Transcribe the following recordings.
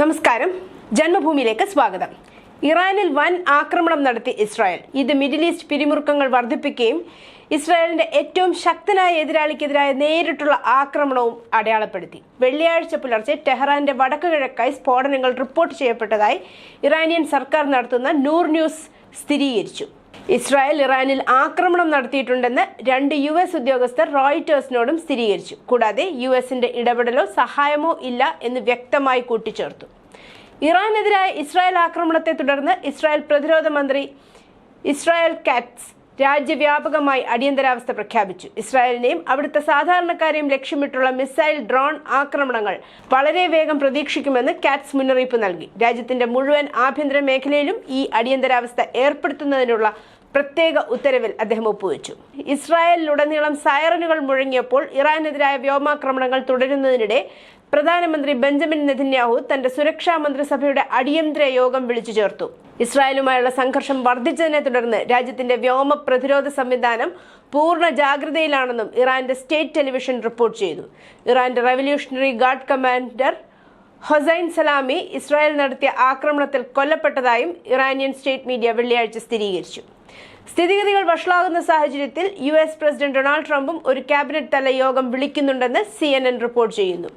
നമസ്കാരം. ജന്മഭൂമിയിലേക്ക് സ്വാഗതം. ഇറാനിൽ വൻ ആക്രമണം നടത്തി ഇസ്രായേൽ. ഇത് മിഡിൽ ഈസ്റ്റ് പിരിമുറുക്കങ്ങൾ വർദ്ധിപ്പിക്കുകയും ഇസ്രായേലിന്റെ ഏറ്റവും ശക്തനായ എതിരാളിക്കെതിരായ നേരിട്ടുള്ള ആക്രമണവും അടയാളപ്പെടുത്തി. വെള്ളിയാഴ്ച പുലർച്ചെ ടെഹ്റാന്റെ വടക്കു കിഴക്കായി സ്ഫോടനങ്ങൾ റിപ്പോർട്ട് ചെയ്യപ്പെട്ടതായി ഇറാനിയൻ സർക്കാർ നടത്തുന്ന നൂർ ന്യൂസ് സ്ഥിരീകരിച്ചു. ഇസ്രായേൽ ഇറാനിൽ ആക്രമണം നടത്തിയിട്ടുണ്ടെന്ന് രണ്ട് യു എസ് ഉദ്യോഗസ്ഥർ റോയിറ്റേഴ്സിനോടും സ്ഥിരീകരിച്ചു. കൂടാതെ യു എസിന്റെ ഇടപെടലോ സഹായമോ ഇല്ല എന്ന് വ്യക്തമായി കൂട്ടിച്ചേർത്തു. ഇറാനെതിരായ ഇസ്രായേൽ ആക്രമണത്തെ തുടർന്ന് ഇസ്രായേൽ പ്രതിരോധ മന്ത്രി ഇസ്രായേൽ കാറ്റ്സ് രാജ്യവ്യാപകമായി അടിയന്തരാവസ്ഥ പ്രഖ്യാപിച്ചു. ഇസ്രായേലിനെയും അവിടുത്തെ സാധാരണക്കാരെയും ലക്ഷ്യമിട്ടുള്ള മിസൈൽ ഡ്രോൺ ആക്രമണങ്ങൾ വളരെ വേഗം പ്രതീക്ഷിക്കുമെന്ന് കാറ്റ്സ് മുന്നറിയിപ്പ് നൽകി. രാജ്യത്തിന്റെ മുഴുവൻ ആഭ്യന്തര മേഖലയിലും ഈ അടിയന്തരാവസ്ഥ ഏർപ്പെടുത്തുന്നതിനുള്ള പ്രത്യേക ഉത്തരവിൽ അദ്ദേഹം ഒപ്പുവെച്ചു. ഇസ്രായേലിലുടനീളം സൈറനുകൾ മുഴങ്ങിയപ്പോൾ ഇറാനെതിരായ വ്യോമാക്രമണങ്ങൾ തുടരുന്നതിനിടെ പ്രധാനമന്ത്രി ബെഞ്ചമിൻ നെതിന്യാഹു തന്റെ സുരക്ഷാ മന്ത്രിസഭയുടെ അടിയന്തര യോഗം വിളിച്ചു ചേർത്തു. ഇസ്രായേലുമായുള്ള സംഘർഷം വർദ്ധിച്ചതിനെ തുടർന്ന് രാജ്യത്തിന്റെ വ്യോമ പ്രതിരോധ സംവിധാനം പൂർണ ജാഗ്രതയിലാണെന്നും ഇറാന്റെ സ്റ്റേറ്റ് ടെലിവിഷൻ റിപ്പോർട്ട് ചെയ്തു. ഇറാന്റെ revolutionary guard commander Hossein Salami Israel നടത്തിയ ആക്രമണത്തിൽ കൊല്ലപ്പെട്ടതായും ഇറാനിയൻ സ്റ്റേറ്റ് മീഡിയ വെള്ളിയാഴ്ച സ്ഥിരീകരിച്ചു. സ്ഥിതിഗതികൾ വഷളാകുന്ന സാഹചര്യത്തിൽ യു എസ് പ്രസിഡന്റ് ഡൊണാൾഡ് ട്രംപും ഒരു ക്യാബിനറ്റ് തല യോഗം വിളിക്കുന്നുണ്ടെന്ന് സി എൻ എൻ റിപ്പോർട്ട് ചെയ്യുന്നു.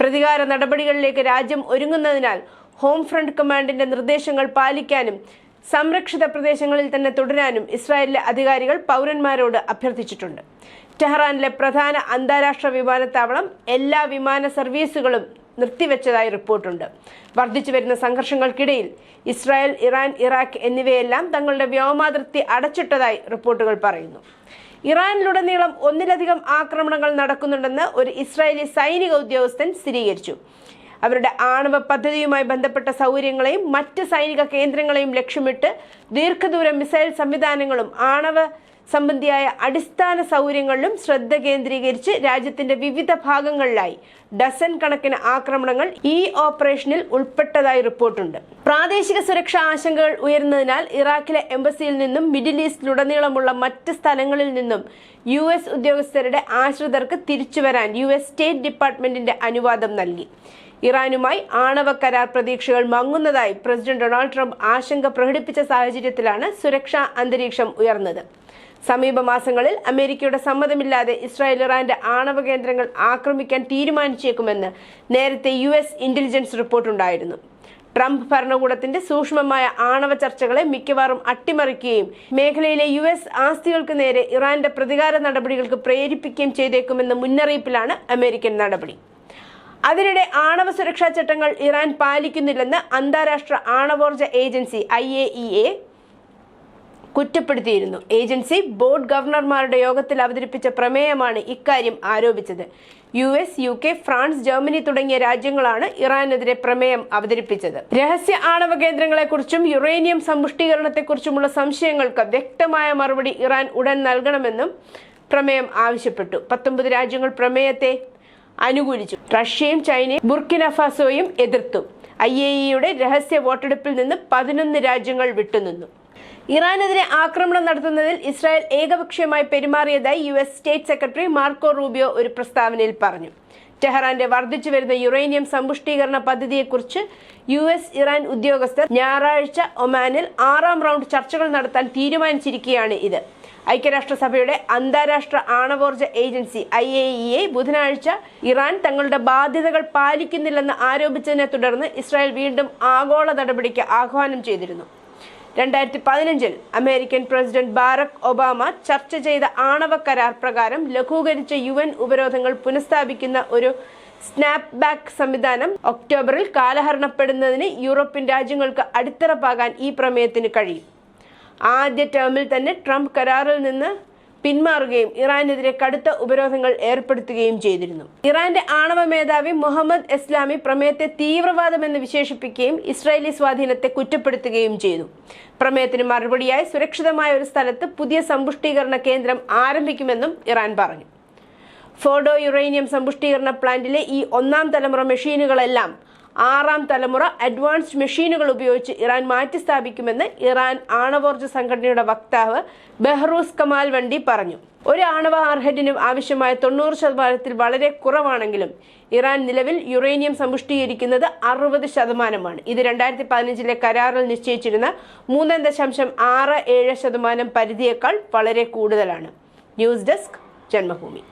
പ്രതികാര നടപടികളിലേക്ക് രാജ്യം ഒരുങ്ങുന്നതിനാൽ ഹോം ഫ്രണ്ട് കമാൻഡിന്റെ നിർദ്ദേശങ്ങൾ പാലിക്കാനും സംരക്ഷിത പ്രദേശങ്ങളിൽ തന്നെ തുടരാനും ഇസ്രായേലിലെ അധികാരികൾ പൗരന്മാരോട് അഭ്യർത്ഥിച്ചിട്ടുണ്ട്. ടെഹ്റാനിലെ പ്രധാന അന്താരാഷ്ട്ര വിമാനത്താവളം എല്ലാ വിമാന സർവീസുകളും നിർത്തിവെച്ചതായി റിപ്പോർട്ടുണ്ട്. വർദ്ധിച്ചു വരുന്ന സംഘർഷങ്ങൾക്കിടയിൽ ഇസ്രായേൽ ഇറാൻ ഇറാഖ് എന്നിവയെല്ലാം തങ്ങളുടെ വ്യോമാതിർത്തി അടച്ചിട്ടതായി റിപ്പോർട്ടുകൾ പറയുന്നു. ഇറാനിലുടനീളം ഒന്നിലധികം ആക്രമണങ്ങൾ നടക്കുന്നുണ്ടെന്ന് ഒരു ഇസ്രായേലി സൈനിക ഉദ്യോഗസ്ഥൻ സ്ഥിരീകരിച്ചു. അവരുടെ ആണവ പദ്ധതിയുമായി ബന്ധപ്പെട്ട സൗകര്യങ്ങളെയും മറ്റ് സൈനിക കേന്ദ്രങ്ങളെയും ലക്ഷ്യമിട്ട് ദീർഘദൂര മിസൈൽ സംവിധാനങ്ങളും ആണവ സംബന്ധിയായ അടിസ്ഥാന സൗകര്യങ്ങളിലും ശ്രദ്ധ കേന്ദ്രീകരിച്ച് രാജ്യത്തിന്റെ വിവിധ ഭാഗങ്ങളിലായി ഡസൻ കണക്കിന് ആക്രമണങ്ങൾ ഈ ഓപ്പറേഷനിൽ ഉൾപ്പെട്ടതായി റിപ്പോർട്ടുണ്ട്. പ്രാദേശിക സുരക്ഷാ ആശങ്കകൾ ഉയർന്നതിനാൽ ഇറാഖിലെ എംബസിയിൽ നിന്നും മിഡിൽ ഈസ്റ്റിലുടനീളമുള്ള മറ്റ് സ്ഥലങ്ങളിൽ നിന്നും യു എസ് ഉദ്യോഗസ്ഥരുടെ ആശ്രിതർക്ക് തിരിച്ചുവരാൻ യു എസ് സ്റ്റേറ്റ് ഡിപ്പാർട്ട്മെന്റിന്റെ അനുവാദം നൽകി. ഇറാനുമായി ആണവ കരാർ പ്രതീക്ഷകൾ മങ്ങുന്നതായി പ്രസിഡന്റ് ഡൊണാൾഡ് ട്രംപ് ആശങ്ക പ്രകടിപ്പിച്ച സാഹചര്യത്തിലാണ് സുരക്ഷാ അന്തരീക്ഷം ഉയർന്നത്. സമീപ മാസങ്ങളിൽ അമേരിക്കയുടെ സമ്മതമില്ലാതെ ഇസ്രായേൽ ഇറാന്റെ ആണവ കേന്ദ്രങ്ങൾ ആക്രമിക്കാൻ തീരുമാനിച്ചേക്കുമെന്ന് നേരത്തെ യു എസ് ഇന്റലിജൻസ് റിപ്പോർട്ടുണ്ടായിരുന്നു ട്രംപ് ഭരണകൂടത്തിന്റെ സൂക്ഷ്മമായ ആണവ ചർച്ചകളെ മിക്കവാറും അട്ടിമറിക്കുകയും മേഖലയിലെ യു എസ് ആസ്തികൾക്ക് നേരെ ഇറാന്റെ പ്രതികാര നടപടികൾക്ക് പ്രേരിപ്പിക്കുകയും ചെയ്തേക്കുമെന്ന മുന്നറിയിപ്പിലാണ് അമേരിക്കൻ നടപടി. അതിനിടെ ആണവ സുരക്ഷാ ചട്ടങ്ങൾ ഇറാൻ പാലിക്കുന്നില്ലെന്ന് അന്താരാഷ്ട്ര ആണവോർജ ഏജൻസി ഐ കുറ്റപ്പെടുത്തിയിരുന്നു. ഏജൻസി ബോർഡ് ഗവർണർമാരുടെ യോഗത്തിൽ അവതരിപ്പിച്ച പ്രമേയമാണ് ഇക്കാര്യം ആരോപിച്ചത്. U S U K France Germany തുടങ്ങിയ രാജ്യങ്ങളാണ് ഇറാനെതിരെ പ്രമേയം അവതരിപ്പിച്ചത്. രഹസ്യ ആണവ കേന്ദ്രങ്ങളെക്കുറിച്ചും യുറേനിയം സമ്പുഷ്ടീകരണത്തെക്കുറിച്ചുമുള്ള സംശയങ്ങൾക്ക് വ്യക്തമായ മറുപടി ഇറാൻ ഉടൻ നൽകണമെന്നും പ്രമേയം ആവശ്യപ്പെട്ടു. പത്തൊമ്പത് രാജ്യങ്ങൾ പ്രമേയത്തെ അനുകൂലിച്ചു. റഷ്യയും ചൈനയും ബുർക്കിന ഫാസോയും എതിർത്തു. ഐ എ ഇയുടെ രഹസ്യ വോട്ടെടുപ്പിൽ നിന്ന് പതിനൊന്ന് രാജ്യങ്ങൾ വിട്ടുനിന്നു. ഇറാനെതിരെ ആക്രമണം നടത്തുന്നതിൽ ഇസ്രായേൽ ഏകപക്ഷീയമായി പെരുമാറിയതായി U S state secretary Marco Rubio ഒരു പ്രസ്താവനയിൽ പറഞ്ഞു. ടെഹ്റാന്റെ വർദ്ധിച്ചു വരുന്ന യുറേനിയം സമ്പുഷ്ടീകരണ പദ്ധതിയെക്കുറിച്ച് യു എസ് ഇറാൻ ഉദ്യോഗസ്ഥർ ഞായറാഴ്ച ഒമാനിൽ ആറാം റൗണ്ട് ചർച്ചകൾ നടത്താൻ തീരുമാനിച്ചിരിക്കുകയാണ് ഇത്. ഐക്യരാഷ്ട്രസഭയുടെ അന്താരാഷ്ട്ര ആണവോർജ agency I A E A ബുധനാഴ്ച ഇറാൻ തങ്ങളുടെ ബാധ്യതകൾ പാലിക്കുന്നില്ലെന്ന് ആരോപിച്ചതിനെ തുടർന്ന് ഇസ്രായേൽ വീണ്ടും ആഗോള നടപടിക്ക് ആഹ്വാനം ചെയ്തിരുന്നു. രണ്ടായിരത്തി പതിനഞ്ചിൽ അമേരിക്കൻ പ്രസിഡന്റ് ബാറക് ഒബാമ ചർച്ച ചെയ്ത ആണവ കരാർ പ്രകാരം ലഘൂകരിച്ച യു എൻ ഉപരോധങ്ങൾ പുനഃസ്ഥാപിക്കുന്ന ഒരു സ്നാപ് ബാക്ക് സംവിധാനം ഒക്ടോബറിൽ കാലഹരണപ്പെടുന്നതിന് യൂറോപ്യൻ രാജ്യങ്ങൾക്ക് അടിത്തറപ്പാകാൻ ഈ പ്രമേയത്തിന് കഴിയും. ആദ്യ ടേമിൽ തന്നെ ട്രംപ് കരാറിൽ നിന്ന് പിന്മാറുകയും ഇറാനെതിരെ കടുത്ത ഉപരോധങ്ങൾ ഏർപ്പെടുത്തുകയും ചെയ്തിരുന്നു. ഇറാന്റെ ആണവ മേധാവി മുഹമ്മദ് ഇസ്ലാമി പ്രമേയത്തെ തീവ്രവാദമെന്ന് വിശേഷിപ്പിക്കുകയും ഇസ്രായേലി സ്വാധീനത്തെ കുറ്റപ്പെടുത്തുകയും ചെയ്തു. പ്രമേയത്തിന് മറുപടിയായി സുരക്ഷിതമായ ഒരു സ്ഥലത്ത് പുതിയ സമ്പുഷ്ടീകരണ കേന്ദ്രം ആരംഭിക്കുമെന്നും ഇറാൻ പറഞ്ഞു. ഫോർഡോ യുറേനിയം സമ്പുഷ്ടീകരണ പ്ലാന്റിലെ ഈ ഒന്നാം തലമുറ മെഷീനുകളെല്ലാം ആറാം തലമുറ അഡ്വാൻസ്ഡ് മെഷീനുകൾ ഉപയോഗിച്ച് ഇറാൻ മാറ്റിസ്ഥാപിക്കുമെന്ന് ഇറാൻ ആണവോർജ സംഘടനയുടെ വക്താവ് ബെഹ്റൂസ് കമാൽ വണ്ടി പറഞ്ഞു. ഒരു ആണവ അർഹറ്റിനും ആവശ്യമായ തൊണ്ണൂറ് ശതമാനത്തിൽ വളരെ കുറവാണെങ്കിലും ഇറാൻ നിലവിൽ യുറേനിയം സമ്പുഷ്ടീകരിക്കുന്നത് അറുപത് ശതമാനമാണ്. ഇത് രണ്ടായിരത്തി പതിനഞ്ചിലെ കരാറിൽ നിശ്ചയിച്ചിരുന്ന മൂന്ന് ദശാംശം ആറ് ഏഴ് ശതമാനം പരിധിയേക്കാൾ വളരെ കൂടുതലാണ്. News desk Janmabhumi.